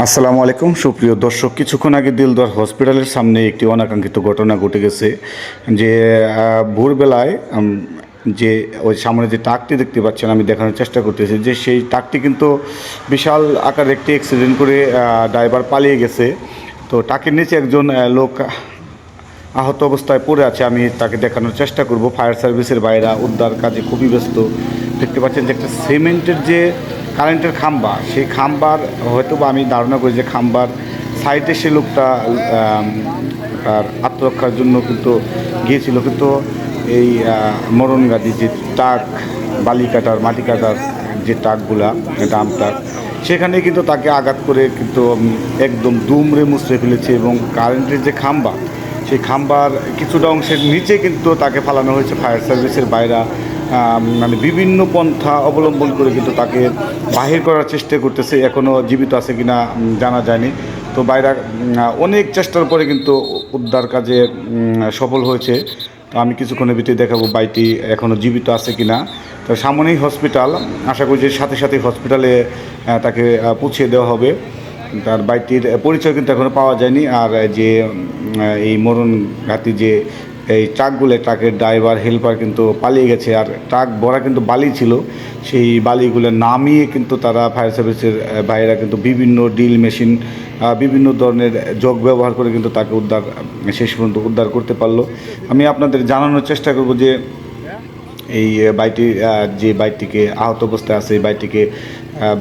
আসসালামু আলাইকুম। সুপ্রিয় দর্শক, কিছুক্ষণ আগে দিলদার হসপিটালের সামনে একটি অনাকাঙ্ক্ষিত ঘটনা ঘটে গেছে, যে ভোরবেলায় যে, ওই সামনে যে টাকটি দেখতে পাচ্ছেন, আমি দেখানোর চেষ্টা করতেছি, যে সেই টাকটি কিন্তু বিশাল আকার একটি অ্যাক্সিডেন্ট করে ড্রাইভার পালিয়ে গেছে। তো টাকের নিচে একজন লোক আহত অবস্থায় পড়ে আছে, আমি তাকে দেখানোর চেষ্টা করব। ফায়ার সার্ভিসের বাইরা উদ্ধার কাজে খুবই ব্যস্ত। দেখতে পাচ্ছেন যে একটা সিমেন্টের যে কারেন্টের খাম্বা, সেই খাম্বার হয়তো বা আমি ধারণা করি যে খাম্বার সাইডে সে লোকটা তার আত্মরক্ষার জন্য কিন্তু গিয়েছিল। কিন্তু এই মরণ গাদি যে টাক, বালি কাটার, মাটি কাটার যে টাকগুলা ডাম টাক, সেখানে কিন্তু তাকে আঘাত করে কিন্তু একদম দুমড়ে মুচড়ে ফেলেছে এবং কারেন্টের যে খাম্বা, সেই খাম্বার কিছুটা অংশের নিচে কিন্তু তাকে ফালানো হয়েছে ফায়ার সার্ভিসের বাইরা। মানে বিভিন্ন পন্থা অবলম্বন করে কিন্তু তাকে বাহির করার চেষ্টা করতেছে এখনও জীবিত আছে কিনা জানা যায়নি। তো বাইরা অনেক চেষ্টার পরে কিন্তু উদ্ধার কাজে সফল হয়েছে। তো আমি কিছুক্ষণের ভিতরে দেখাবো বাইটি এখনও জীবিত আছে কি না তো সামনেই হসপিটাল, আশা করি যে সাথে সাথে হসপিটালে তাকে পৌঁছে দেওয়া হবে। তার বাইটির পরিচয় কিন্তু এখনও পাওয়া যায়নি, আর যে এই মরণ ঘাতি যে এই ট্রাকগুলো ট্রাকের ড্রাইভার হেল্পার কিন্তু পালিয়ে গেছে। আর ট্রাক ভরা কিন্তু বালি ছিল। সেই বালিগুলো নামিয়ে কিন্তু তারা ফায়ার সার্ভিসের ভাইয়েরা কিন্তু বিভিন্ন ড্রিল মেশিন বিভিন্ন ধরনের যোগ ব্যবহার করে কিন্তু তাকে উদ্ধার শেষ পর্যন্ত উদ্ধার করতে পারল। আমি আপনাদের জানানোর চেষ্টা করব যে এই আহ, যে বাইকটিকে আহত অবস্থায় আছে এই বাইকটিকে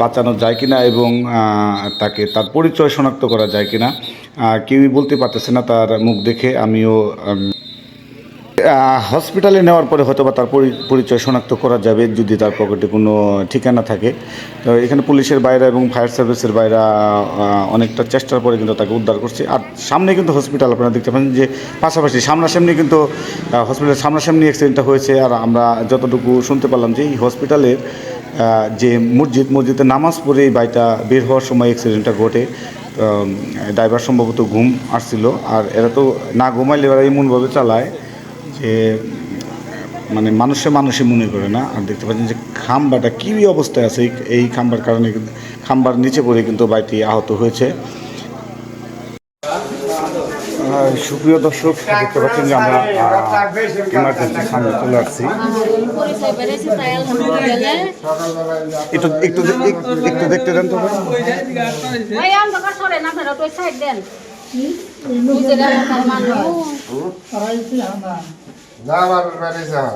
বাঁচানো যায় কিনা এবং তাকে তার পরিচয় শনাক্ত করা যায় কিনা কেউই বলতে পারতেছে না তার মুখ দেখে। আমিও হসপিটালে নেওয়ার পরে হয়তো বা তার পরি- পরিচয় শনাক্ত করা যাবে যদি তার পকেটে কোনো ঠিকানা থাকে। তো এখানে পুলিশের বাইরে এবং ফায়ার সার্ভিসের বাইরে অনেকটা চেষ্টার পরে কিন্তু তাকে উদ্ধার করছে। আর সামনে কিন্তু হসপিটাল আপনারা দেখতে পাচ্ছেন যে পাশাপাশি সামনাসামনি কিন্তু হসপিটালের সামনাসামনি অ্যাক্সিডেন্টটা হয়েছে। আর আমরা যতটুকু শুনতে পারলাম যে এই হসপিটালের যে মসজিদ, মসজিদে নামাজ পড়ে এই বাইটা বের হওয়ার সময় অ্যাক্সিডেন্টটা ঘটে। ড্রাইভার সম্ভবত ঘুম আসছিল। আর এরা তো না ঘুমাইলে এরা এমনভাবে চালায়। যে মানে মানুষে মানুষে মনে করে না। আর দেখতে পাচ্ছেন যে খাম্বাটা কী অবস্থায় আছে এই- খাম্বার কারণে খাম্বার নিচে পড়ে কিন্তু বাইকটি আহত হয়েছে। সুপ্রিয় দর্শক দেখতে পাচ্ছেন যে আমরা ইমার্জেন্সি সামনে চলে আসছি। একটু একটু- একটু দেখতে দেন তো ভাই। তার মানুষ না আমার বাড়ি যাওয়া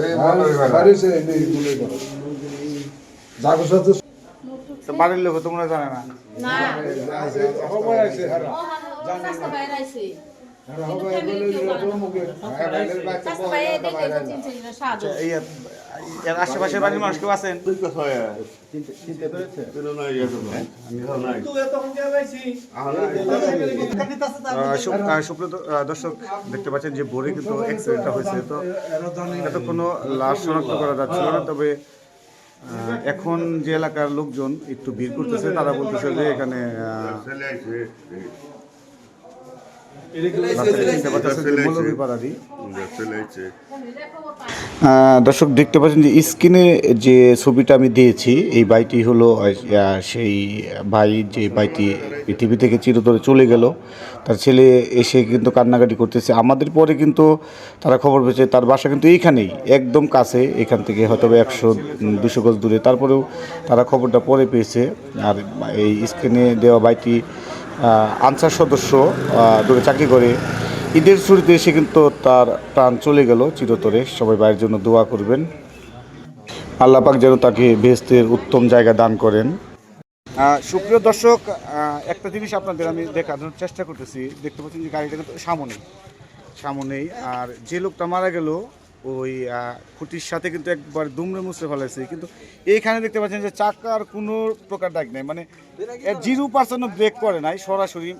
এই মনের বাড়ি বাড়িছে এই মনে করো জাগো সাথে তো বাড়ির লোক তোমরা জানে না না আছে হারা আশেপাশের বাড়ির মানুষ কেউ আছেন দর্শক দেখতে পাচ্ছেন যে ভোরে কিন্তু অ্যাক্সিডেন্টটা হয়েছে তো এত কোনো লাশ শনাক্ত করা যাচ্ছিল না তবে এখন যে এলাকার লোকজন একটু ভিড় করতেছে তারা বলতেছে যে এখানে দর্শক, দেখতে পাচ্ছেন যে স্ক্রিনে যে ছবিটা আমি দিয়েছি, এই বাইটি হলো সেই ভাই যে বাইটি পৃথিবী থেকে চিরতরে চলে গেল। তার ছেলে এসে কিন্তু কান্নাকাটি করতেছে। আমাদের পরে কিন্তু তারা খবর পেয়েছে, তার বাসা কিন্তু এইখানেই, একদম কাছে, এখান থেকে হয়তো একশো দুশো গজ দূরে। তারপরেও তারা খবরটা পরে পেয়েছে। আর এই স্ক্রিনে দেওয়া বাইটি আনসার সদস্য দূরে চাকরি করে। ঈদের শুরুতে এসে কিন্তু তার প্রাণ চলে গেল চিরতরে। সবাই ভাইয়ের জন্য দোয়া করবেন। আল্লাপাক যেন তাকে বেহেস্তের উত্তম জায়গা দান করেন। সুপ্রিয় দর্শক একটা জিনিস আপনাদের আমি দেখানোর চেষ্টা করতেছি। দেখতে পাচ্ছেন যে গাড়িটা কিন্তু সামনেই সামনেই। আর যে লোকটা মারা গেল ওই খুঁটির সাথে কিন্তু একবার দুমড়ে মুছড়ে ফেলাইছে কিন্তু এইখানে দেখতে পাচ্ছেন যে চাকার কোনো প্রকার দাগ নেই। মানে জিরো পার্সেন্টও ব্রেক করে নাই সরাসরি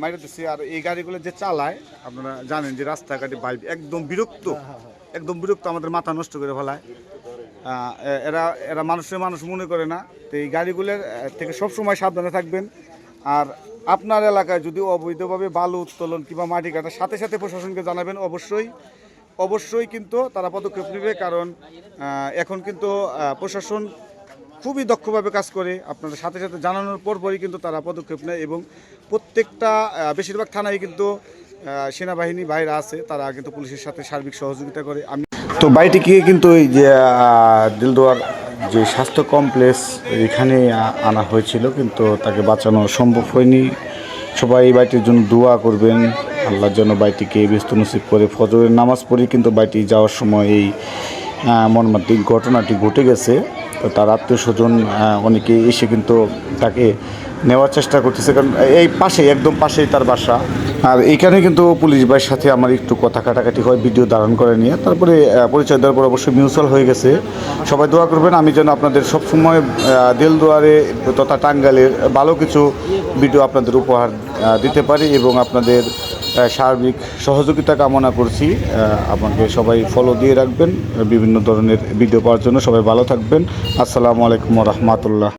মাইরে দিচ্ছে আর এই গাড়িগুলো যে চালায় আপনারা জানেন যে রাস্তাঘাটে বাইক একদম বিরক্ত একদম বিরক্ত আমাদের মাথা নষ্ট করে ফেলায়। এরা এরা মানুষের মানুষ মনে করে না। তো এই গাড়িগুলোর থেকে সবসময় সাবধানে থাকবেন। আর আপনার এলাকায় যদি অবৈধভাবে বালু উত্তোলন কিংবা মাটি কাটার সাথে সাথে প্রশাসনকে জানাবেন অবশ্যই। অবশ্যই কিন্তু তারা পদক্ষেপ নেবে, কারণ এখন কিন্তু প্রশাসন খুবই দক্ষভাবে কাজ করে। আপনারা সাথে সাথে জানানোর পরপরই কিন্তু তারা পদক্ষেপ নেয় এবং প্রত্যেকটা বেশিরভাগ থানায় কিন্তু সেনাবাহিনী বাইরে আছে, তারা কিন্তু পুলিশের সাথে সার্বিক সহযোগিতা করে। আমি তো বাড়িটি গিয়ে কিন্তু এই যে দিলদুয়ার যে স্বাস্থ্য কমপ্লেক্স এখানে আনা হয়েছিল, কিন্তু তাকে বাঁচানো সম্ভব হয়নি। সবাই এই বাড়িটির জন্য দোয়া করবেন। আল্লাহর জন্য বাড়িটিকে ব্যস্ত নসিব করে ফজরের নামাজ পড়ে কিন্তু বাড়িটি যাওয়ার সময় এই মর্মান্তিক ঘটনাটি ঘটে গেছে। তো তার আত্মীয় স্বজন অনেকে এসে কিন্তু তাকে নেওয়ার চেষ্টা করতেছে। কারণ এই পাশেই, একদম পাশেই তার বাসা। আর এইখানে কিন্তু পুলিশ ভাইয়ের সাথে আমার একটু কথা কাটাকাটি হয়, ভিডিও ধারণ করে নিয়ে। তারপরে পরিচয় দেওয়ার পর অবশ্যই মিউচুয়াল হয়ে গেছে। সবাই দোয়া করবেন, আমি যেন আপনাদের সবসময় দিল দুয়ারে তথা টাঙ্গালের ভালো কিছু ভিডিও আপনাদের উপহার দিতে পারি এবং আপনাদের সার্বিক সহযোগিতা কামনা করছি। আমাকে সবাই ফলো দিয়ে রাখবেন। বিভিন্ন ধরনের ভিডিও পাওয়ার জন্য সবাই ভালো থাকবেন। আসসালামু আলাইকুম রহমতুল্লাহ।